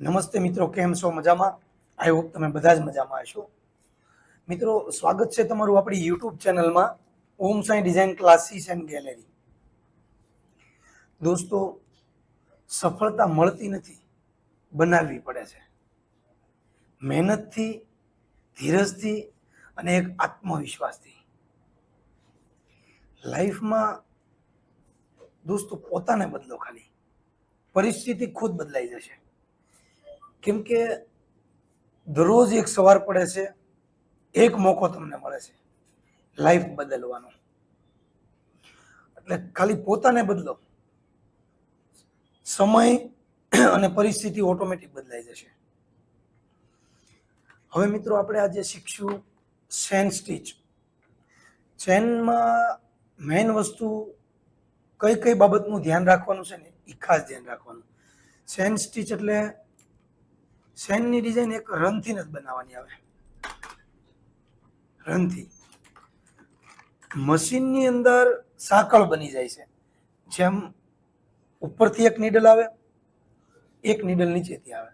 નમસ્તે મિત્રો, કેમ છો? મજામાં? આઈ હોપ તમે બધા જ મજામાં હશો. મિત્રો, સ્વાગત છે તમારું આપણી યુટ્યુબ ચેનલમાં, Om Sai design classes and gallery દોસ્તો, સફળતા મળતી નથી, બનાવવી પડે છે. મહેનતથી, ધીરજથી અને એક આત્મવિશ્વાસથી. લાઈફમાં, દોસ્તો, પોતાને બદલો ખાલી. પરિસ્થિતિ ખુદ બદલાઈ જશે. કેમ કે દરરોજ એક સવાર પડે છે, એક મોકો તમને મળે છે લાઈફ બદલવાનો. એટલે ખાલી પોતાને બદલો. સમય અને પરિસ્થિતિ ઓટોમેટિક બદલાઈ જશે. હવે મિત્રો આપણે આજે શીખશું ચેન સ્ટીચ ચેનમાં મેઇન વસ્તુ કઈ કઈ બાબતનું ધ્યાન રાખવાનું છે ને એ ખાસ ધ્યાન રાખવાનું. ચેન સ્ટીચ એટલે ચેનની ડિઝાઇન એક રનથી જ બનાવવાની આવે રનથી મશીનની અંદર સાંકળ બની જાય છે. જેમ ઉપરથી એક નીડલ આવે, એક નીડલ નીચેથી આવે.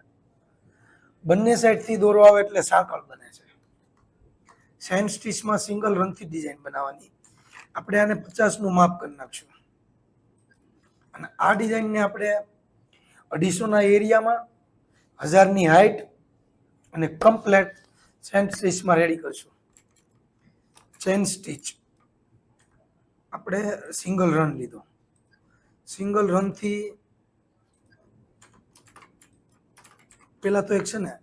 બંને સાઈડથી દોરો આવે એટલે સાંકળ બને છે. સેન સ્ટીચમાં સિંગલ રનથી ડિઝાઇન બનાવવાની. આપણે આને પચાસનું માપ કરી નાખશું. અને આ ડિઝાઇનને આપણે અઢીસોના એરિયામાં હજારની હાઈટ અને કમ્પ્લેટ ચેન સ્ટીચમાં રેડી કરશું. ચેન સ્ટીચ આપણે સિંગલ રન લીધો. સિંગલ રનથી પહેલાં તો એક છે ને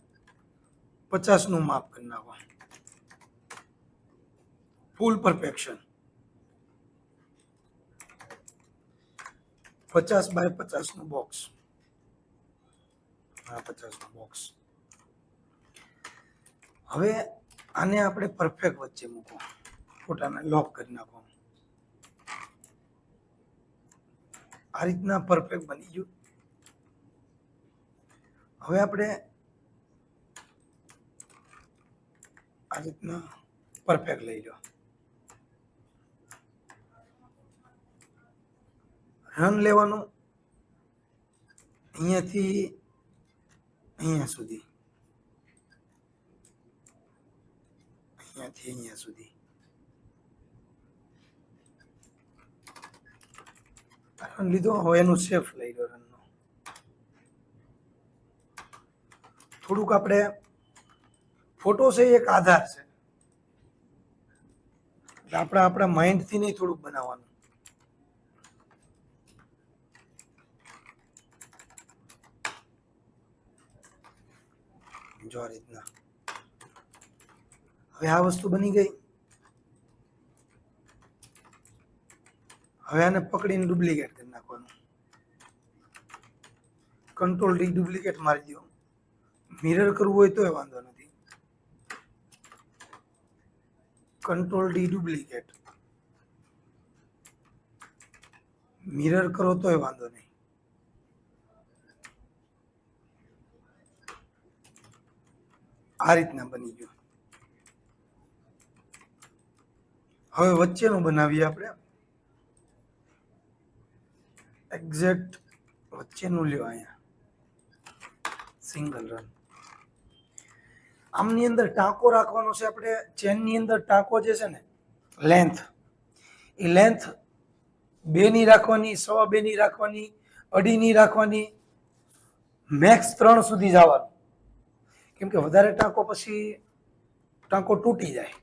પચાસનું માપ કરી નાખો. ફૂલ પરફેક્શન પચાસ બાય પચાસનું બોક્સ આ પચાસનું બોક્સ હવે આને આપણે પરફેક્ટ વચ્ચે મૂકો. ફોટાને લોક કરી નાખો. આ રીતના પરફેક્ટ બની ગયું. હવે આપણે આ રીતના પરફેક્ટ લઈ લો. રન લેવાનું. અહીંયાથી અહીંયા સુધી અહીંયાથી અહીંયા સુધી રન લીધો હવે એનું સેફ લઈ લો રનનો થોડુંક આપણે ફોટો છે એક આધાર છે એટલે આપણે આપણા માઇન્ડથી નહીં થોડુંક બનાવવાનું જો આ રીતના. હવે આ વસ્તુ બની ગઈ. હવે આને પકડીને ડુપ્લિકેટ કરી નાખવાનું. કંટ્રોલ ડી ડુપ્લિકેટ મારી દો. મિરર કરવું હોય તોય વાંધો નથી. Control D duplicate. મિરર કરો તોય વાંધો નહીં. આ રીતના બની ગયું. હવે વચ્ચેનું બનાવીએ આપણે. એક્ઝેક્ટ વચ્ચેનું લ્યો અહીંયા. સિંગલ રન આમની અંદર ટાંકો રાખવાનો છે આપણે. ચેનની અંદર ટાંકો જે છે ને લેન્થ એ લેન્થ બે ની રાખવાની, સવા બે ની રાખવાની, અઢીની રાખવાની મેક્સ ત્રણ સુધી જવાનું. કેમ કે વધારે ટાંકો પછી ટાંકો તૂટી જાય.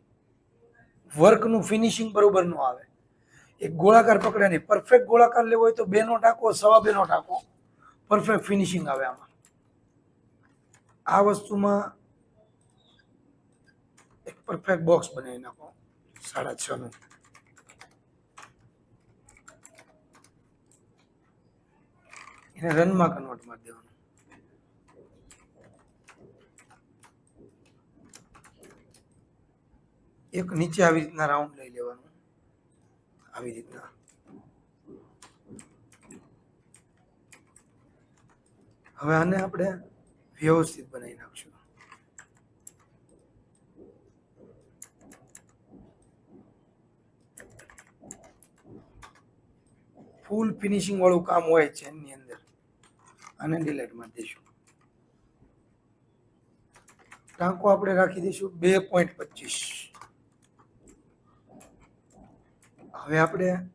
વર્કનું ફિનિશિંગ બરોબર ન આવે. એક ગોળાકાર પકડે નહીં. પરફેક્ટ ગોળાકાર લેવો હોય તો બેનો ટાંકો, સવા બેનો ટાંકો. પરફેક્ટ ફિનિશિંગ આવે આમાં. આ વસ્તુમાં એક પરફેક્ટ બોક્સ બનાવી નાખો. સાડા છ નું. એને રનમાં કન્વર્ટ મારી દેવાનું. એક નીચે આવી રીતના રાઉન્ડ લઈ લેવાનું. આવી રીતના. હવે આને આપણે વ્યવસ્થિત બનાવી નાખશું. ફૂલ ફિનિશિંગ વાળું કામ હોય છે એની અંદર. અને ડિલેટમાં દઈશું. ટાંકો આપણે રાખી દઈશું બે પોઈન્ટ પચીસ. હવે આપણે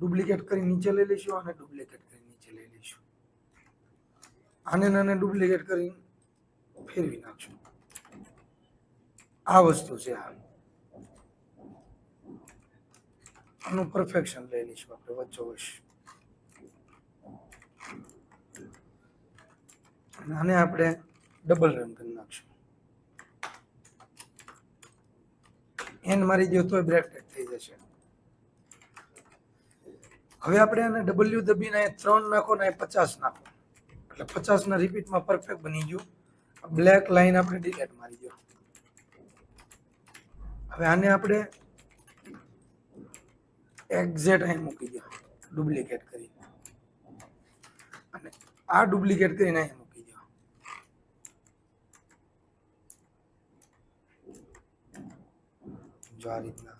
ડુપ્લિકેટ કરી નીચે લઈ લઈશું અને ડુપ્લિકેટ કરી નીચે લઈ લઈશું. આને નાને ડુપ્લિકેટ કરી ફેરવી નાખશું. આ વસ્તુ છે આ. આનું પરફેક્શન લઈ લઈશું આપણે વચ્ચો અને આને આપણે ડબલ રન કરી નાખશું. એન મારી દો તોય બ્રેક થઈ જશે. હવે આપણે આને ડબલ્યુ દબીને અહીં ત્રણ નાખો ને પચાસ નાખો. એટલે પચાસના રિપીટમાં પરફેક્ટ બની ગયું. બ્લેક લાઈન આપણે ડિલેટ મારી દો હવે આને આપણે એક્ઝેટ અહીં મૂકી દો. ડુપ્લિકેટ કરી અને આ ડુપ્લિકેટ કરીને અહીં આ રીતના.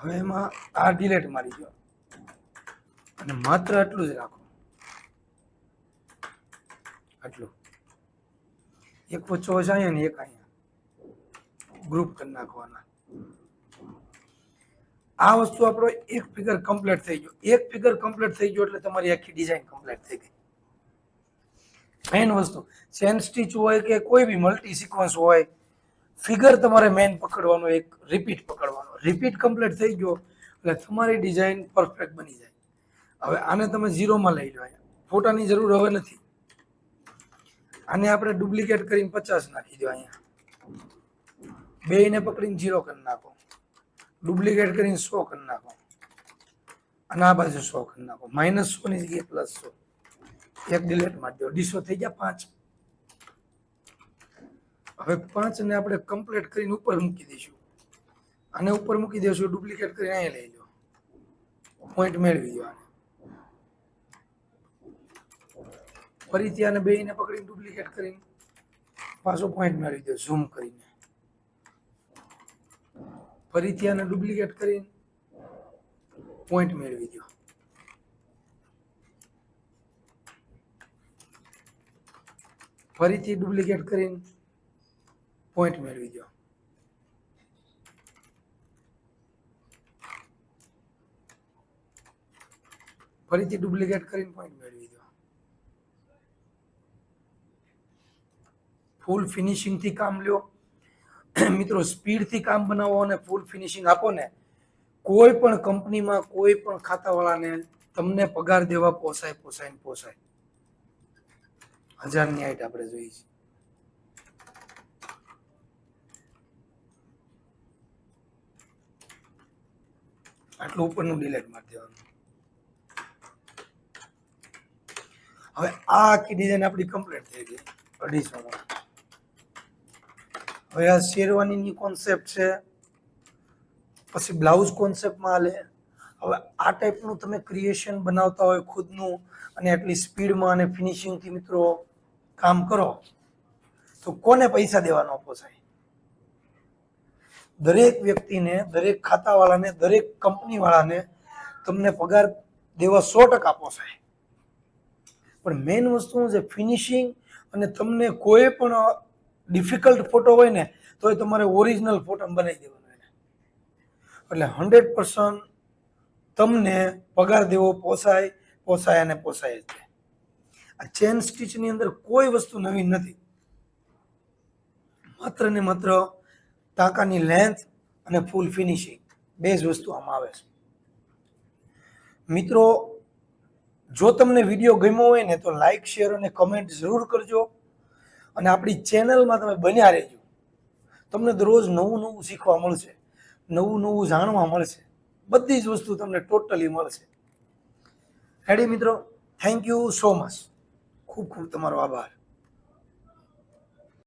હવે એમાં આ ડિલેટ મારી દો અને માત્ર આટલું જ રાખો. આટલું. એક વચ્ચો અહીંયા ને એક અહીંયા ગ્રુપ કરી નાખવાના. આ વસ્તુ આપણો એક ફિગર કમ્પ્લીટ થઈ ગયો. એક ફિગર કમ્પ્લીટ થઈ ગયો એટલે તમારી આખી ડિઝાઇન કમ્પ્લીટ થઈ ગઈ. મેઇન વસ્તુ. ચેન સ્ટીચ હોય કે કોઈ બી મલ્ટી સિક્વન્સ હોય ફિગર તમારે મેઇન પકડવાનો, એક રિપીટ પકડવાનો. રિપીટ કમ્પ્લીટ થઈ ગયો, એટલે તમારી ડિઝાઇન પરફેક્ટ બની જાય. હવે આને તમે ઝીરોમાં લઈ લો ફોટાની જરૂર હવે નથી. આને આપણે ડુપ્લિકેટ કરીને પચાસ નાખી દો અહીંયા. બેયને પકડીને ઝીરો કરી નાખો. ડુપ્લિકેટ કરીને સો કરી નાખો. અને આ બાજુ સો કરી નાખો. માઇનસ સો ની જગ્યાએ પ્લસ સો. એક ડિલેટ મારી દો. ડીસો થઈ ગયા પાંચ. હવે પાંચ ને આપણે કમ્પ્લીટ કરીને ઉપર મૂકી દઈશું. આને ઉપર મૂકી દઈશું ડુપ્લિકેટ કરીને અહીંયા લઈ લો પોઈન્ટ મેળવી દો આને. ફરીથી આને બેયને પકડીને ડુપ્લિકેટ કરીને પાછો પોઈન્ટ મેળવી દો ઝૂમ કરીને. ફરીથી આને ડુપ્લિકેટ કરીને પોઈન્ટ મેળવી દો. ફરીથી ડુપ્લિકેટ કરીને પોઈન્ટ મેળવી દો. ફરીથી ડુપ્લિકેટ કરીને પોઈન્ટ મેળવી દો. ફૂલ ફિનિશિંગથી કામ લ્યો. મિત્રો સ્પીડથી કામ બનાવો અને ફૂલ ફિનિશિંગ આપો ને, કોઈ પણ કંપનીમાં કોઈ પણ ખાતાવાળાને તમને પગાર દેવા પોસાય પોસાય ને પોસાય. હજારની આઈટ આપણે જોઈએ છે. આટલું ઉપરનું ડિલેટ મારી દેવાનું. હવે આ આખી ડિઝાઇન આપણી કમ્પ્લીટ થઈ ગઈ, અઢીસોમાં. હવે આ શેરવાનીની કોન્સેપ્ટ છે, પછી બ્લાઉઝ કોન્સેપ્ટમાં હાલે. હવે આ ટાઈપનું તમે ક્રિએશન બનાવતા હોય ખુદનું અને આટલી સ્પીડમાં અને ફિનિશિંગથી મિત્રો કામ કરો, તો કોને પૈસા દેવાનો પોસાય દરેક વ્યક્તિને, દરેક ખાતાવાળાને, દરેક કંપનીવાળાને તમને પગાર દેવા સો ટકા પોસાય પણ મેઇન વસ્તુ છે ફિનિશિંગ અને તમને કોઈ પણ ડિફિકલ્ટ ફોટો હોય ને તો એ તમારે ઓરિજિનલ ફોટો બનાવી દેવાનો એટલે હંડ્રેડ પર્સન્ટ તમને પગાર દેવો પોસાય પોસાય અને પોસાય જ આ ચેન સ્ટીચની અંદર કોઈ વસ્તુ નવી નથી. માત્ર ને માત્ર ટાંકાની લેન્થ અને ફૂલ ફિનિશિંગ બે જ વસ્તુ આમાં આવે છે. મિત્રો, જો તમને વીડિયો ગમ્યો હોય ને તો લાઈક શેર અને કમેન્ટ જરૂર કરજો અને આપણી ચેનલમાં તમે બન્યા રહેજો. તમને દરરોજ નવું નવું શીખવા મળશે, નવું નવું જાણવા મળશે, બધી જ વસ્તુ તમને ટોટલી મળશે. રેડી મિત્રો? થેન્ક યુ સો મચ ખૂબ ખૂબ તમારો આભાર.